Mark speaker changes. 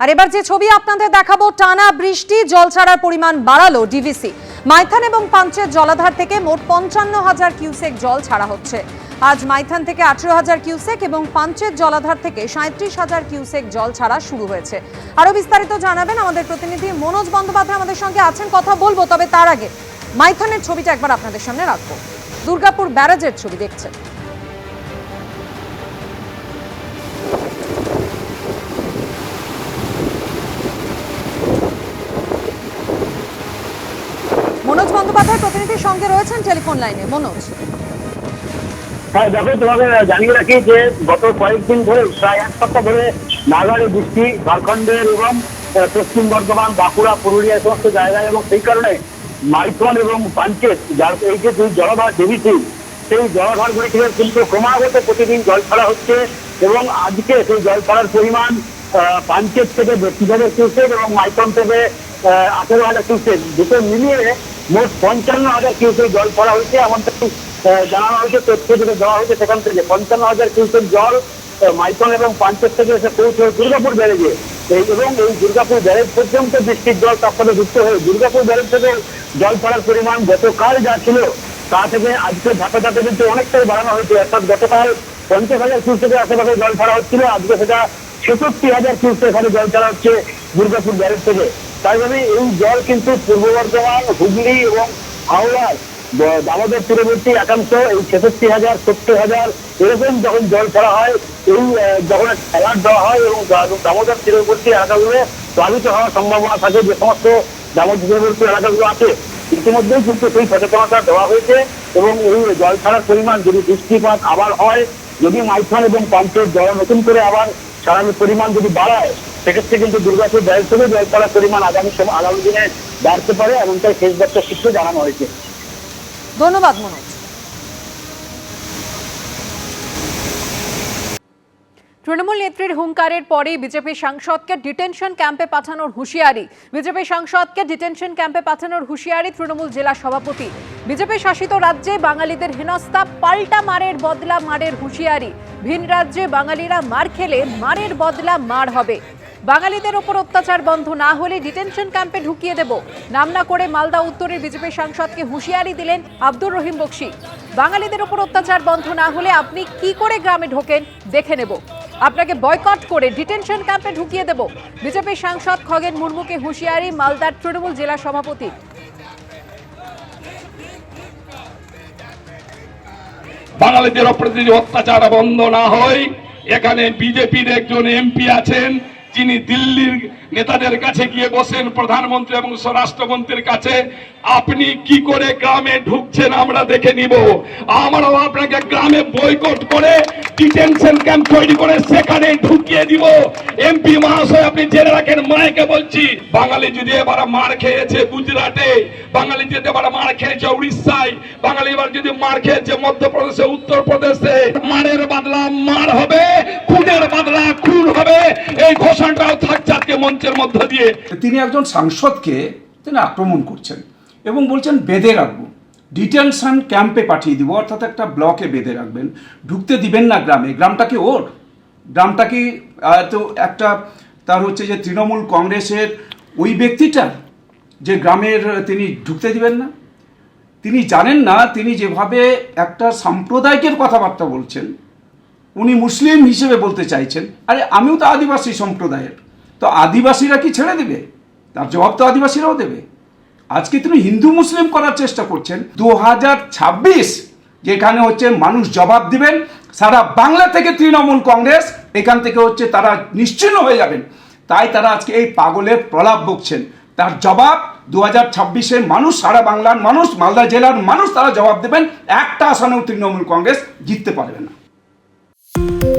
Speaker 1: আর এবার যে ছবি আপনাদের দেখাবো, টানা বৃষ্টি, জল ছাড়ার পরিমাণ বাড়ালো ডিভিসি মাইথান এবং পাঞ্চের জলাধার থেকে মোট পঞ্চান্ন হাজার কিউসেক জল ছাড়া হচ্ছে। আজ মাইথান থেকে আঠেরো হাজার কিউসেক এবং পাঞ্চের জলাধার থেকে সাঁত্রিশ হাজার কিউসেক জল ছাড়া শুরু হয়েছে। আরও বিস্তারিত জানাবেন আমাদের প্রতিনিধি মনোজ বন্দ্যোপাধ্যায় আমাদের সঙ্গে আছেন, কথা বলব, তবে তার আগে মাইথানের ছবিটা একবার আপনাদের সামনে রাখব। দুর্গাপুর ব্যারাজের ছবি দেখছেন। মনোজ বন্দ্যোপাধ্যায় প্রতিনিধির সঙ্গে রয়েছেন টেলিফোন লাইনে। মনোজ।
Speaker 2: হ্যাঁ দেখো, তোমাকে জানিয়ে রাখি যে গত কয়েকদিন ধরে, প্রায় এক সপ্তাহ ধরে নাগাড়ে বৃষ্টি, ঝাড়খণ্ডের এবং পশ্চিম বর্ধমান, বাঁকুড়া, পুরুলিয়া সমস্ত জায়গায় এবং সেই কারণে মাইথন এবং পাঞ্চেত যার, এই যে দুই জলাধার দেবীটি সেই জলাধারগুলি থেকে কিন্তু ক্রমাগত প্রতিদিন জল ছাড়া হচ্ছে এবং আজকে সেই জল ছাড়ার পরিমাণ পাঞ্চেত থেকে বেশি হাজার কিউসেক এবং মাইথন থেকে আঠেরো হাজার কিউসেক দুটো মিলিয়ে মোট পঞ্চান্ন হাজার কিউসেক জল ছাড়া হয়েছে এমনটাই জানানো হয়েছে, তথ্য যেটা দেওয়া হয়েছে সেখান থেকে। পঞ্চান্ন হাজার কিউসেক জল মাইথন এবং পাঞ্চেত থেকে এসে পৌঁছে দুর্গাপুর ব্যারেজে। এবং এই দুর্গাপুর ব্যারেজ পর্যন্ত বৃষ্টির জল তার সাথে যুক্ত হয়ে, দুর্গাপুর ব্যারেজ থেকে জল ছাড়ার পরিমাণ গতকাল যা ছিল, তা থেকে আজকে ধাপে ধাপে কিন্তু অনেকটাই বাড়ানো হয়েছে। অর্থাৎ গতকাল পঞ্চাশ হাজার কিউসেকের আশেপাশে জল ছাড়া হচ্ছিল, আজকে সেটা ছেষট্টি হাজার কিউসেক এখানে জল ছাড়া হচ্ছে দুর্গাপুর ব্যারেজ থেকে। তাই জন্য এই জল কিন্তু পূর্ব বর্ধমান, হুগলি এবং হাওড়ার দামোদর তীরবর্তী একাংশ এই ছেষট্টি হাজার, সত্তর হাজার, এরকম যখন জল ছাড়া হয়, এই যখন অ্যালার্ট দেওয়া হয় এবং দামোদর তীরবর্তী এলাকাগুলো প্লাবিত হওয়ার সম্ভাবনা থাকে, যে সমস্ত দামোদর তীরবর্তী এলাকাগুলো আছে, ইতিমধ্যেই কিন্তু সেই সচেতনতা দেওয়া হয়েছে এবং এই জল ছাড়ার পরিমাণ যদি বৃষ্টিপাত আবার হয়, যদি মাইথন এবং পাম্পের জল নতুন করে আবার ছাড়ানোর পরিমাণ যদি বাড়ায় সেক্ষেত্রে কিন্তু দুর্গাপুর ব্যারেজ থেকে জল ছাড়ার পরিমাণ আগামী সময় আগামী দিনে বাড়তে পারে এমনটাই শেষ দপ্তর সূত্রে জানানো হয়েছে।
Speaker 1: ধন্যবাদ, মনোজ। তৃণমূল নেত্রীর হুঙ্কারের পরেই বিজেপি সাংসদকে ডিটেনশন ক্যাম্পে পাঠানোর হুঁশিয়ারি। বিজেপি সাংসদকে ডিটেনশন ক্যাম্পে পাঠানোর হুঁশিয়ারি তৃণমূল জেলা সভাপতি। বিজেপি শাসিত রাজ্যে বাঙালিদের হেনস্থা, পাল্টা মারের বদলা মারের হুঁশিয়ারি। ভিন রাজ্যে বাঙালিরা মার খেলে মারের বদলা মার হবে। বাঙালিদের ওপর অত্যাচার বন্ধ না হলে ডিটেনশন ক্যাম্পে ঢুকিয়ে দেব। নাম না করে মালদা উত্তরের বিজেপি সাংসদকে হুঁশিয়ারি দিলেন আব্দুর রহিম বক্সি। বাঙালিদের ওপর অত্যাচার বন্ধ না হলে আপনি কি করে গ্রামে ঢোকেন? দেখে নেব। আপনাকে বয়কট করে ডিটেনশন ক্যাম্পে ঢুকিয়ে দেব। বিজেপি সাংসদ খগেন মুর্মুকে হুঁশিয়ারি মালদার তৃণমূল জেলা সভাপতি।
Speaker 3: বাঙালিদের ওপর অত্যাচার বন্ধ না হয়, এখানে বিজেপির একজন এমপি আছেন যিনি দিল্লির নেতাদের কাছে গিয়ে বসেন প্রধানমন্ত্রী এবং স্বরাষ্ট্রমন্ত্রীর কাছে, আপনি কি করে গ্রামে ঢুকছেন আমরা দেখে নিব। আমরাও আপনাকে গ্রামে বয়কট করে ডিটেনশন ক্যাম্প তৈরি করে সেখানে ঢুকিয়ে দিব। এমপি মহাশয়, আপনি জেনে রাখেন, মায়কে বলছি, বাঙালি যদি এবার মার খেয়েছে গুজরাটে, বাঙালি যদি এবার মার খেয়েছে উড়িষ্যায়, বাঙালি এবার যদি মার খেয়েছে মধ্যপ্রদেশে, উত্তরপ্রদেশে, মারের বদলা মার হবে, খুনের বদলা খুন হবে। এই ঘোষণাটাও থাকছে আজকে মঞ্চের মধ্য দিয়ে।
Speaker 4: তিনি একজন সাংসদকে তিনি আক্রমণ করছেন এবং বলছেন, বেঁধে রাখব। ডিটেনশন ক্যাম্পে পাঠিয়ে দিব, অর্থাৎ একটা ব্লকে বেঁধে রাখবেন। ঢুকতে দিবেন না গ্রামে। গ্রামটা কি ওর? গ্রামটা কি তো একটা তার হচ্ছে যে তৃণমূল কংগ্রেসের ওই ব্যক্তিটার? যে গ্রামের তিনি ঢুকতে দিবেন না? তিনি জানেন না, তিনি যেভাবে একটা সাম্প্রদায়িকের কথাবার্তা বলছেন উনি মুসলিম হিসেবে বলতে চাইছেন, আরে আমিও তো আদিবাসী সম্প্রদায়ের, তো আদিবাসীরা কি ছেড়ে দেবে? তার জবাব তো আদিবাসীরাও দেবে। আজকে তিনি হিন্দু মুসলিম করার চেষ্টা করছেন দু হাজার ছাব্বিশ, যেখানে হচ্ছে মানুষ জবাব দিবেন, সারা বাংলা থেকে তৃণমূল কংগ্রেস, এখান থেকে হচ্ছে তারা নিশ্চিন্ন হয়ে যাবেন। তাই তারা আজকে এই পাগলের প্রলাপ বকছেন। তার জবাব দু হাজার ছাব্বিশে মানুষ, সারা বাংলার মানুষ, মালদা জেলার মানুষ তারা জবাব দেবেন, একটা আসনেও তৃণমূল কংগ্রেস জিততে পারবে না। Thank you